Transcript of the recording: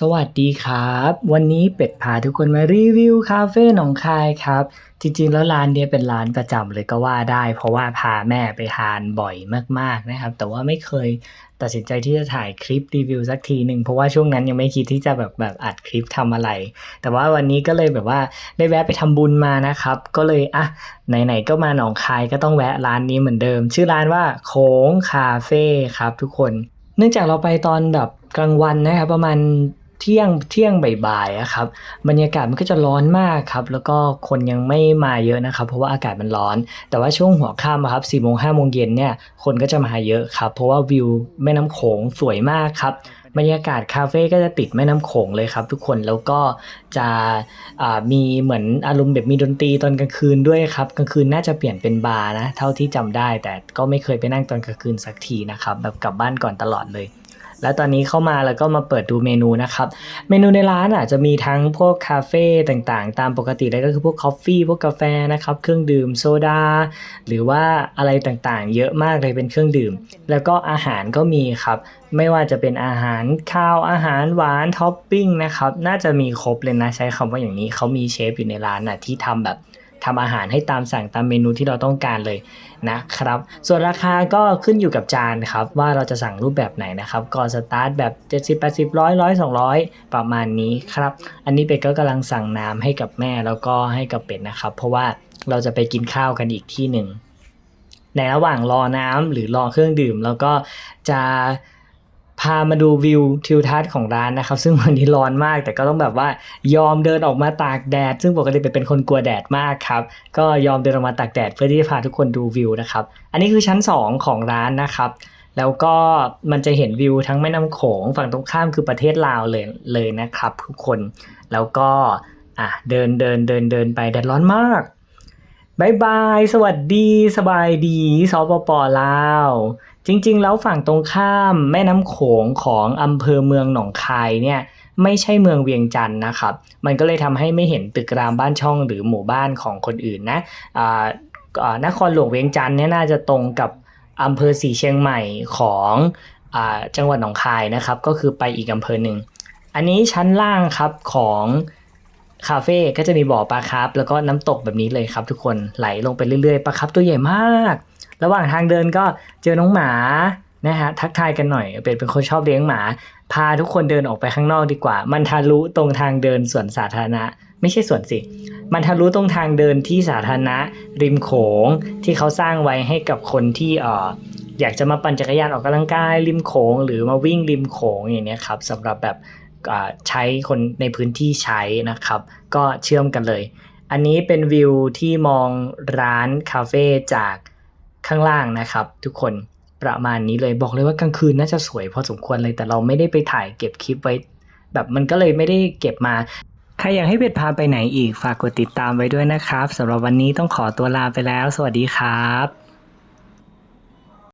สวัสดีครับ วันนี้เป็ดพาทุกคนมารีวิวคาเฟ่หนองคายครับ จริงๆ แล้วร้านเนี้ยเป็นร้านประจำเลยก็ว่าได้ เพราะว่าพาแม่ไปทานบ่อยมากๆนะครับ แต่ว่าไม่เคยตัดสินใจที่จะถ่ายคลิปรีวิวสักทีหนึ่งเพราะว่าช่วงนั้นยังไม่คิดที่จะแบบแบบอัดคลิปทำอะไร แต่ว่าวันนี้ก็เลยแบบว่าได้แวะไปทำบุญมานะครับ ก็เลยอะไหนๆก็มาหนองคายก็ต้องแวะร้านนี้เหมือนเดิม ชื่อร้านว่าโค้งคาเฟ่ครับทุกคน เนื่องจากเราไปตอนแบบกลางวันนะครับประมาณ เที่ยงเที่ยงบ่ายๆอะครับบรรยากาศมันก็จะร้อนมากครับแล้วก็คนยังไม่มาเยอะนะครับ เพราะว่าอากาศมันร้อน แต่ว่าช่วงหัวค่ำครับสี่โมงห้าโมงเย็นเนี่ยคนก็จะมาเยอะครับ เพราะว่าวิวแม่น้ำโขงสวยมากครับบรรยากาศคาเฟ่ก็จะติดแม่น้ำโขงเลยครับ ทุกคนแล้วก็จะมีเหมือนอารมณ์แบบมีดนตรีตอนกลางคืนด้วยครับกลางคืนน่าจะเปลี่ยนเป็นบาร์นะ เท่าที่จำได้ แต่ก็ไม่เคยไปนั่งตอนกลางคืนสักทีนะครับแบบกลับบ้านก่อนตลอดเลย แล้วตอนนี้เข้ามาแล้วก็มาเปิดดูเมนูนะครับ เมนูในร้านอะจะมีทั้งพวกคาเฟ่ต่างๆ ตามปกติเลยก็คือพวกคอฟฟี่พวกกาแฟนะครับ เครื่องดื่มโซดา หรือว่าอะไรต่างๆ เยอะมากเลยเป็นเครื่องดื่ม แล้วก็อาหารก็มีครับ ไม่ว่าจะเป็นอาหารข้าวอาหารหวานท็อปปิ้งนะครับ น่าจะมีครบเลยนะใช้คำว่าอย่างนี้เขามีเชฟอยู่ในร้านน่ะที่ทำแบบ ทำอาหารให้ตามสั่งตามเมนูที่เราต้องการเลยนะครับ ส่วนราคาก็ขึ้นอยู่กับจานครับว่าเราจะสั่งรูปแบบไหนนะครับก็สตาร์ทแบบ 70 80 100 100 200 ประมาณนี้ครับ อันนี้เป็ดก็กำลังสั่งน้ำให้กับแม่แล้วก็ให้กับเป็ดนะครับ เพราะว่าเราจะไปกินข้าวกันอีกที่หนึ่งในระหว่างรอน้ำหรือรอเครื่องดื่ม แล้วก็จะ พามาดูวิวทิวทัศน์ของร้านนะครับ ซึ่งวันนี้ร้อนมาก แต่ก็ต้องแบบว่ายอมเดินออกมาตากแดด ซึ่งปกติเป็นคนกลัวแดดมากครับ ก็ยอมเดินออกมาตากแดดเพื่อที่จะพาทุกคนดูวิวนะครับ อันนี้คือชั้น 2 ของร้านนะครับ แล้วก็มันจะเห็นวิวทั้งแม่น้ำโขงฝั่งตรงข้ามคือประเทศลาวเลยเลยนะครับ ทุกคน แล้วก็อะเดินเดินเดินเดินไปแดดร้อนมาก บายบาย สวัสดี สบายดีสปปลาว จริงๆ แล้วฝั่งตรงข้ามแม่น้ำโขงของอำเภอเมืองหนองคายเนี่ยไม่ใช่เมืองเวียงจันทร์นะครับ มันก็เลยทำให้ไม่เห็นตึกรามบ้านช่องหรือหมู่บ้านของคนอื่นนะอ่านครหลวงเวียงจันทร์เนี่ยน่าจะตรงกับอำเภอสีเชียงใหม่ของอจังหวัดหนองคายนะครับ ก็คือไปอีกอำเภอหนึ่ง อันนี้ชั้นล่างครับของ คาเฟ่ก็จะมีบ่อปลาคร์ฟแล้วก็น้ำตกแบบนี้เลยครับ ทุกคนไหลลงไปเรื่อยๆปลาคร์ฟตัวใหญ่มาก ระหว่างทางเดินก็เจอน้องหมานะฮะทักทายกันหน่อยเป็นเป็นคนชอบเลี้ยงหมา พาทุกคนเดินออกไปข้างนอกดีกว่า มันทะลุตรงทางเดินสวนสาธารณะ ไม่ใช่สวนสิ มันทะลุตรงทางเดินที่สาธารณะ ริมโขงที่เขาสร้างไว้ให้กับคนที่เอ่ออยากจะมาปั่นจักรยานออกกำลังกายริมโขง หรือมาวิ่งริมโขงอย่างเนี้ยครับสำหรับแบบ ใช้คนในพื้นที่ใช้นะครับ ก็เชื่อมกันเลย อันนี้เป็นวิวที่มองร้านคาเฟ่จากข้างล่างนะครับ ทุกคนประมาณนี้เลยบอกเลยว่ากลางคืนน่าจะสวยพอสมควรเลยแต่เราไม่ได้ไปถ่ายเก็บคลิปไว้ แบบมันก็เลยไม่ได้เก็บมาใครอยากให้เป็ดพาไปไหนอีกฝากกดติดตามไว้ด้วยนะครับสำหรับวันนี้ต้องขอตัวลาไปแล้ว สวัสดีครับ